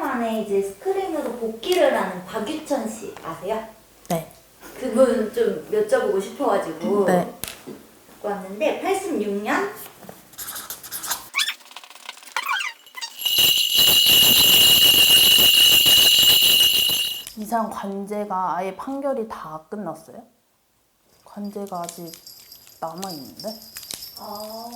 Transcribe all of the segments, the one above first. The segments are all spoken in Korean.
만에 이제 스크린으로 복귀를 하는 박유천 씨 아세요? 네. 그분 좀 여쭤보고 싶어가지고 네. 갖고 왔는데 86년 이 사람 관제가 아예 판결이 다 끝났어요? 관제가 아직 남아 있는데? 아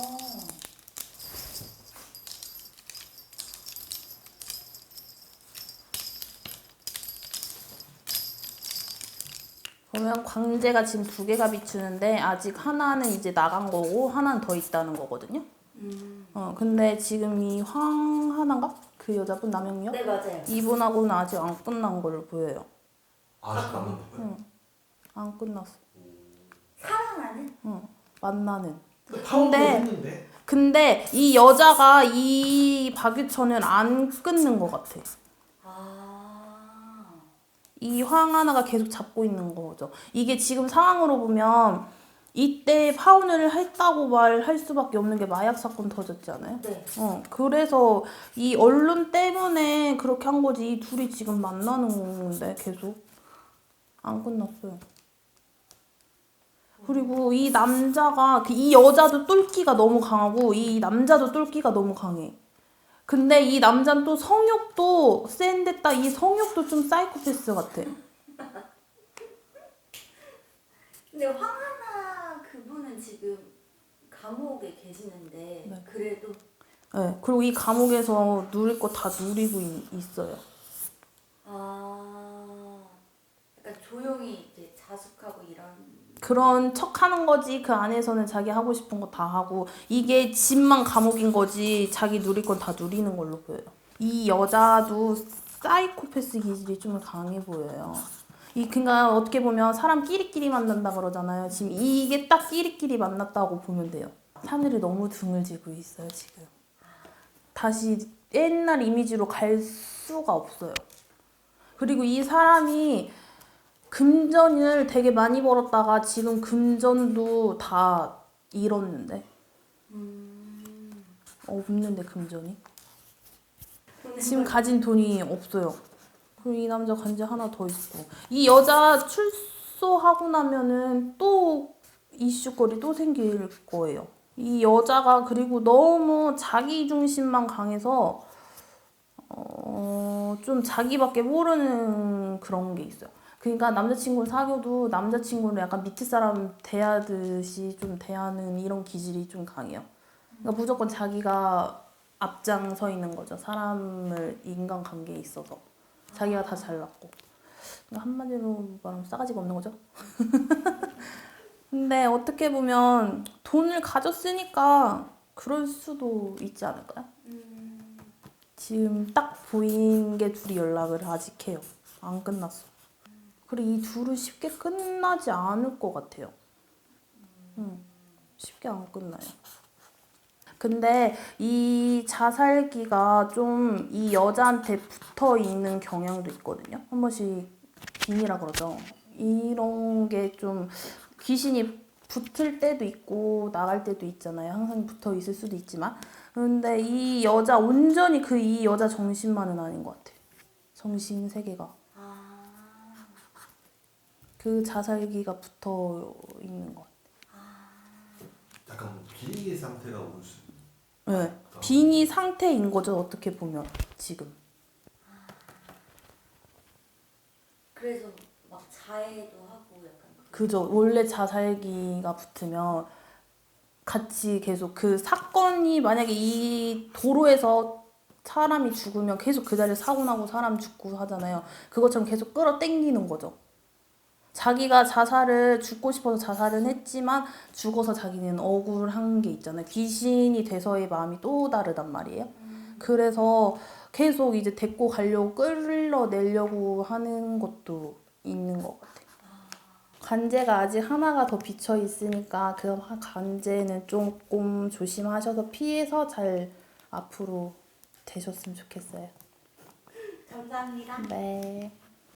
그러면 광제가 지금 두 개가 비추는데 아직 하나는 이제 나간 거고 하나는 더 있다는 거거든요. 음. 어 근데 지금 이 황 하나인가? 그 여자분 남영이요? 네 맞아요. 이분하고는 아직 안 끝난 걸로 보여요. 아직 안 만났어요? 안 끝났어. 사랑하는 응. 만나는. 파워도 근데- 근데 이 여자가 이 박유천은 안 끊는 것 같아. 아 이 황 하나가 계속 잡고 있는 거죠. 이게 지금 상황으로 보면 이때 파혼을 했다고 말할 수밖에 없는 게 마약 사건 터졌지 않아요? 네. 어, 그래서 이 언론 때문에 그렇게 한 거지. 이 둘이 지금 만나는 건데 계속 안 끝났어요. 그리고 이 남자가 그이 여자도 똘끼가 너무 강하고 이 남자도 똘끼가 너무 강해. 근데 이 남자는 또 성욕도 센데 딱 이 성욕도 좀 사이코패스 같아. 근데 황하나 그분은 지금 감옥에 계시는데 네. 그래도 네. 그리고 이 감옥에서 누릴 거 다 누리고 있, 있어요. 아 약간 조용히 이제 자숙하고 이런 그런 척 하는 거지 그 안에서는 자기 하고 싶은 거 다 하고 이게 집만 감옥인 거지 자기 누릴 건 다 누리는 걸로 보여요. 이 여자도 사이코패스 기질이 좀 강해 보여요. 이 그러니까 어떻게 보면 사람 끼리끼리 만난다 그러잖아요. 지금 이게 딱 끼리끼리 만났다고 보면 돼요. 하늘이 너무 등을 지고 있어요 지금. 다시 옛날 이미지로 갈 수가 없어요. 그리고 이 사람이 금전을 되게 많이 벌었다가 지금 금전도 다 잃었는데 없는데 금전이 지금 가진 돈이 없어요. 그리고 이 남자 관제 하나 더 있고 이 여자 출소하고 나면은 또 이슈거리 또 생길 거예요. 이 여자가 그리고 너무 자기 중심만 강해서 어, 좀 자기밖에 모르는 그런 게 있어요. 그러니까 남자친구를 사귀어도 남자친구를 약간 밑에 사람 대하듯이 좀 대하는 이런 기질이 좀 강해요. 그러니까 무조건 자기가 앞장서 있는 거죠. 사람을 인간 관계에 있어서. 자기가 다 잘났고. 그러니까 한마디로 말하면 싸가지가 없는 거죠. 근데 어떻게 보면 돈을 가졌으니까 그럴 수도 있지 않을까요? 지금 딱 보인 게 둘이 연락을 아직 해요. 안 끝났어. 그리고 이 둘은 쉽게 끝나지 않을 것 같아요. 응. 쉽게 안 끝나요. 근데 이 자살기가 좀 이 여자한테 붙어 있는 경향도 있거든요. 한 번씩 빙이라 그러죠. 이런 게 좀 귀신이 붙을 때도 있고 나갈 때도 있잖아요. 항상 붙어 있을 수도 있지만. 근데 이 여자 온전히 그 이 여자 정신만은 아닌 것 같아. 정신 세계가. 아그 자살기가 붙어 있는 것 같아. 약간 뭐 비리 상태가 올 수. 네. 빙의 상태인 거죠. 어떻게 보면 지금. 그래서 막 자해도 하고 약간 그- 그죠. 원래 자살기가 붙으면 같이 계속 그 사건이 만약에 이 도로에서 사람이 죽으면 계속 그 자리에 사고 나고 사람 죽고 하잖아요. 그것처럼 계속 끌어당기는 거죠. 자기가 자살을 죽고 싶어서 자살은 했지만 죽어서 자기는 억울한 게 있잖아요. 귀신이 돼서의 마음이 또 다르단 말이에요. 그래서 계속 이제 데리고 가려고 끌어내려고 하는 것도 있는 것 같아요. 관제가 아직 하나가 더 비쳐 있으니까 그 관제는 조금 조심하셔서 피해서 잘 앞으로 되셨으면 좋겠어요. 감사합니다. 네.